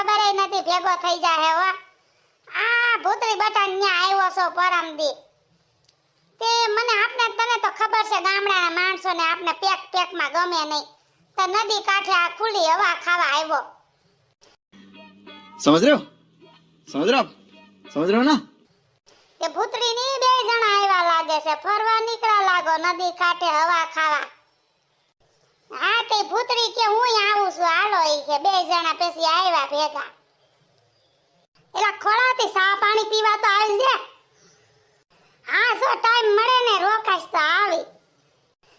ખબર નથી ભેગો થઈ જાય હો. આ ભૂતરી બટન ન્યા આવ્યો છો પરમદી. તે મને આપને તને તો ખબર છે ગામડાના માણસોને આપને પેક પેકમાં ગમે નહીં. તો નદી કાંઠે આ ખુલ્લી હવા ખાવા આવ્યો. સમજ રહ્યો? સમજ રહ્યો? કે ભૂતરી ની? બે જણા આવ્યા લાગે છે ફરવા નીકળ્યા લાગો નદી કાંઠે હવા ખાવા. હા તે ભૂતરી કે હું આવું છું? હાલો ઈ કે બે જણા પછી ભેગા એલા ખોળાતી સા પાણી પીવા તો આવી છે હા જો ટાઈમ મળે ને રોકાશ તો આવી.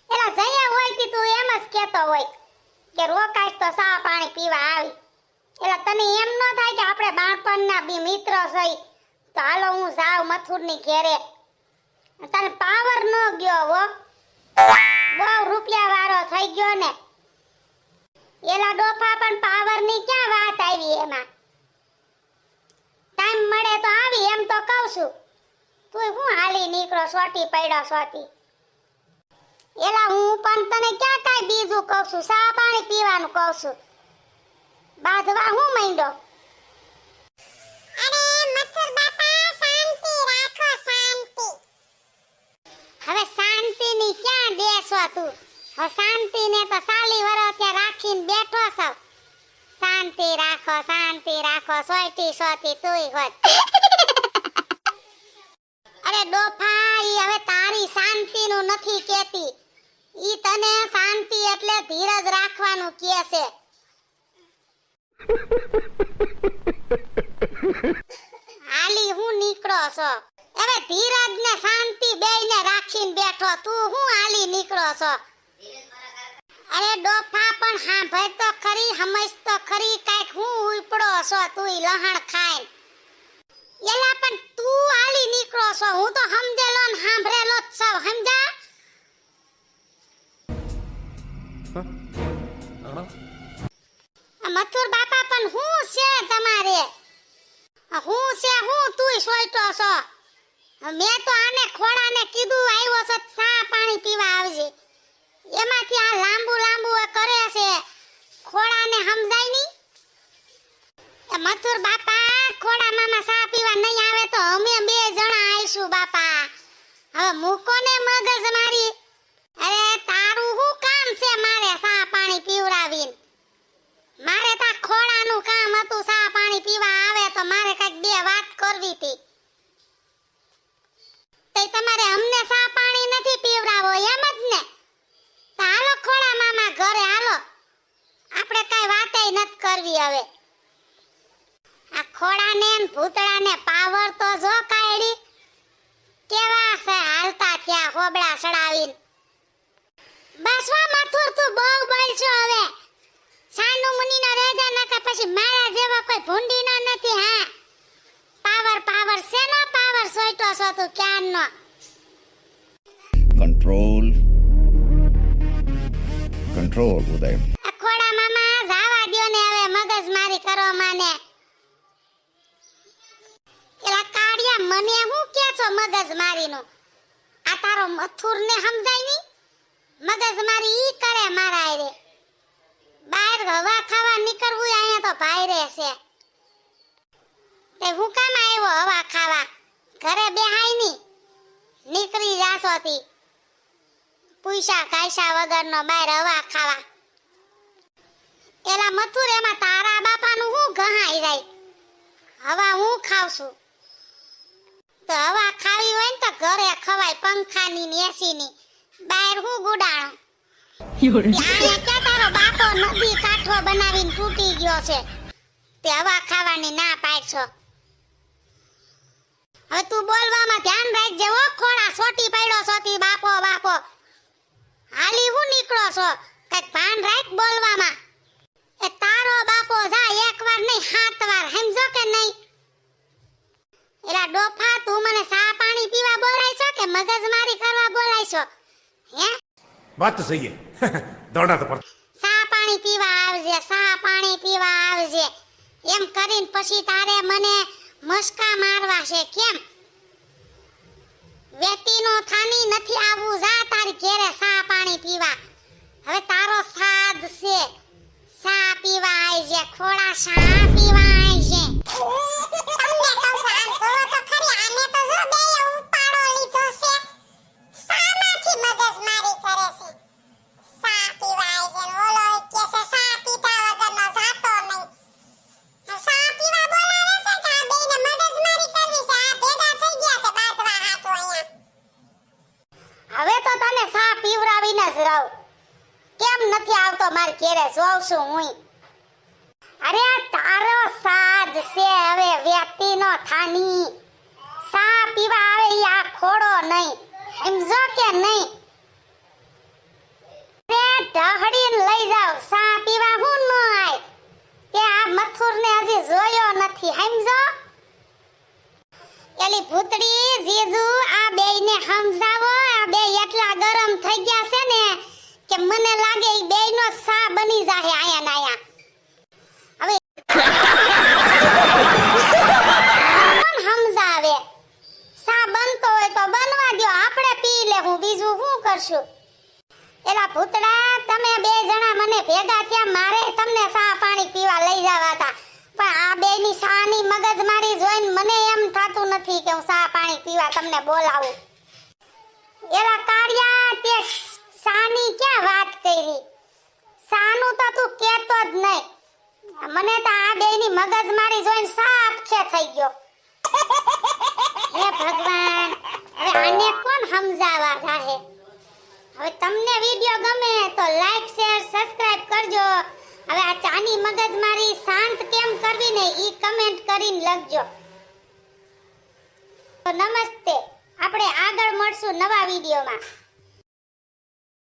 એલા જયા હોય કે તું એમ જ કહેતો હોય કે રોકાશ તો સા પાણી પીવા આવી. એલા તને એમ ન થાય કે આપણે બાળપણના બી મિત્ર સહી તો હાલો હું જાવ મથુરની ઘેરે. તને પાવર ન ગયો હો. બહુ રૂપિયા વાળો થઈ ગયો ને. એલા ડોફા પણ પાવરની ક્યાં વાત આવી એમાં? ટાઈમ મળે તો આવી એમ તો કહું છું. તું હું હાલી નીકળો સોટી પડ્યો સોટી. એલા હું પણ તને ક્યાં કાંઈ બીજું કહું છું? સા પાણી પીવાનું કહું છું? બાંધવા હું માંડ્યો? હવે શાંતિ ની ક્યાં દેશો તું? હવે શાંતિને તો સાલી વરો ત્યાં રાખીને બેઠો છો શાંતિ રાખો શાંતિ રાખો, સોયટી સોતી તુંય હોત. અરે ડોફાઈ હવે તારી શાંતિ નું નથી કેતી ઈ તને શાંતિ એટલે ધીરજ રાખવાનું કહે છે. હાલી હું નીકળો છો? હવે ધીરજ ને શાંતિ બેયને રાખીને બેઠો. તું હું હાલી નીકળો છો? અરે ડોફા પણ સાંભળ તો ખરી સમજ તો ખરી, કાંઈક હું ઉપડો છો તું લહણ ખાય. એલા પણ તું આલી નીકળો છો, હું તો સમજેલો ને સાંભળેલો જ છો સમજા મથુર બાપા પણ હું છે તમારે? હું છે, હું તુંય સોયટો છો? મેં તો આને ખોડાને કીધું, આવ્યો છે, ચા પાણી પીવા આવજે. એમાંથી આ લાંબુ લાંબુ કરે છે. ખોડાને સમજાય નહીં એ મથુર બાપા ખોડા મામા સા પીવા નહીં આવે તો અમે બે જણા આવીશું બાપા. હવે મૂકો ને મગજ મારી? અરે તારું શું કામ છે મારે સા પાણી પીવડાવીને? મારે તા ખોડાનું કામ હતું સા પાણી પીવા આવે તો મારે કંઈક બે વાત કરવી હતી. તે તમારે અમને સા પાણી નથી પીવડાવો, એમ જ ને? હાલો ખોળા મામા ઘરે, હાલો. આપણે કઈ વાતે નથી કરવી હવે. આ ખોડાને ને ભૂતળાને પાવર તો જો કાયડી કેવા છે હાલતા થયા હોબળા સડાવીને બસ વા મથુર, તું બહુ બોલશો હવે. સાનુ મુનિનો રેજા નકા પછી મારા જેવા કોઈ ભૂંડીનો નથી, હા. પાવર પાવર શેનો પાવર સોઈટો છો તું ક્યાંનો control. Control ઉદય મારી હું છો ઈ કરે મારા આરે બહાર હવા ખાવા નીકળવું અહીંયા તો ભાઈ રહેશે તે હું કામ આવ્યો હવા ખાવા? ઘરે બેહાયની નીકળી જાશો પૈસા કાયસા વગરનો બાર હવા ખાવા. એલા મથુર એમાં તારા બાપાનું હું ગહાઈ જાય? હવા હું ખાવ છું તો હવા ખાવી હોય ને તો ઘરે ખવાય પંખાની ને એસીની. બહાર હું ગુડાણો? અહીંયા કે તારો બાપો નદી કાંઠો બનાવીને તૂટી ગયો છે. તે હવા ખાવાની ના પાડશો હવે તું બોલવામાં ધ્યાન રાખજે હો. ખોળા સોટી પડ્યો સોતી બાપો બાપો. હાલી હું નીકળો છો? કંઈક ભાન રાખ બોલવામાં. એ તારો બાપો જા એક વાર નહીં સાત વાર સમજો કે નહીં? એલા ડોફા તું મને સા પાણી પીવા બોલાય છો કે મગજ મારી કરવા બોલાય છો? હે? વાત તો સહી હે. દોડા તો પર સા પાણી પીવા આવજે સા પાણી પીવા આવજે. એમ કરીને પછી તારે મને મસ્કા મારવા છે કેમ? વેતીનો થાની નથી આવવું જા તારી ઘેરે સા પાણી પીવા. હવે તારો સાદ છે. સા પીવા આય છે ખોડા સા પીવા આય છે તમને કહું છું આમ જોવો તો ખરી આને તો જો બે ઉપાડો લીધો છે શામાંથી મગજમારી કરે છે શા પીવા આય છે ને ઓલો કે છે શા પીધા વગરનો જાતો નહીં શા પીવા બોલાવે છે કે આ બેયને મગજમારી કરવી છે આ ભેગા થઈ ગયા છે બાજવા હાટુ અહીંયા હવે તો તને સા પીવરાવીને જ રહું કેમ નથી આવતો માર કેરે જોઉં છું હું. અરે, તારો સાજ છે હવે, વ્યક્તિ નો થાની. સા પીવા આવે ઈ આ ખોડો નહીં. સમજો કે નહીં. રે ઢહડીને લઈ જાવ સા પીવા હું ન આય. કે આ મથુરને હજી જોયો નથી. સમજો એલી ભૂતડી, જીજુ, આ બેયને સમજાવો આ બે એટલા ગરમ થઈ ગયા છે ને કે મને લાગે ઈ બેયનો સા બની જાહે આયા ના આયા. હવે સમજાવે? સા બનતો હોય તો બનવા દો આપણે પી લેવું બીજું શું કરશું? એલા ભૂતડા, તમે બે જણા મને ભેગા થયા, મારે તમને સા પાણી પીવા લઈ જવા હતા પણ આ બેની સાની મગજમારી જોઈને મને એમ થાતું નથી કે હું સા પાણી પીવા તમને બોલાવું. એલા કાળિયા, તે સાની ક્યાં વાત કરી? સાનું તો તું કેતો જ નહીં. મને તો આ બેની મગજમારી જોઈને સાપ ખે થઈ ગયો. હે ભગવાન, હવે આને કોણ સમજાવવા જાહે? હવે તમને વિડિયો ગમે તો લાઈક, શેર, સબસ્ક્રાઇબ કરજો. હવે આ ચાની મગજમારી શાંત કેમ કરવી ને ઈ કમેન્ટ કરીને લખજો. તો નમસ્તે, આપણે આગળ મળશું નવા વિડિયોમાં.